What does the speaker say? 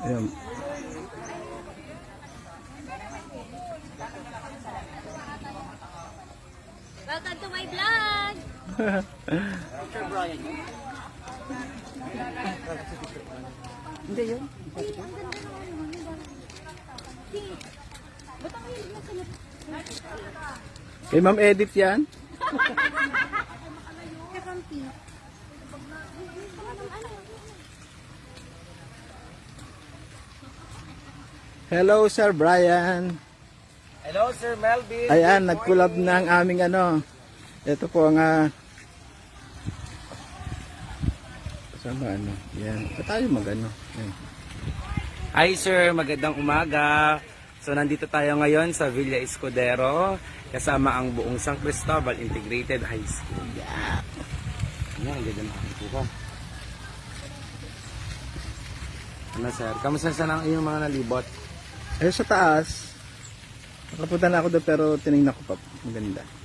Ayan. Welcome to my vlog! Hindi yun. Kay Ma'am Edith yan? Hello, Sir Brian. Hello, Sir Melvin. Ayan, nag-collab na ang aming ano. Ito po ang ah, Saan ba ano? Yan. Sa tayo magano. Yan. Hi, Sir. Magandang umaga. So, nandito tayo ngayon sa Villa Escudero kasama ang buong San Cristobal Integrated High School. Yeah. Ano, ang ganda ng ko. Ano, Sir? Kamusta sa lang iyong mga nalibot? Eh, sa taas. Nakapunta na ako doon pero tinignan ko pa. Maganda.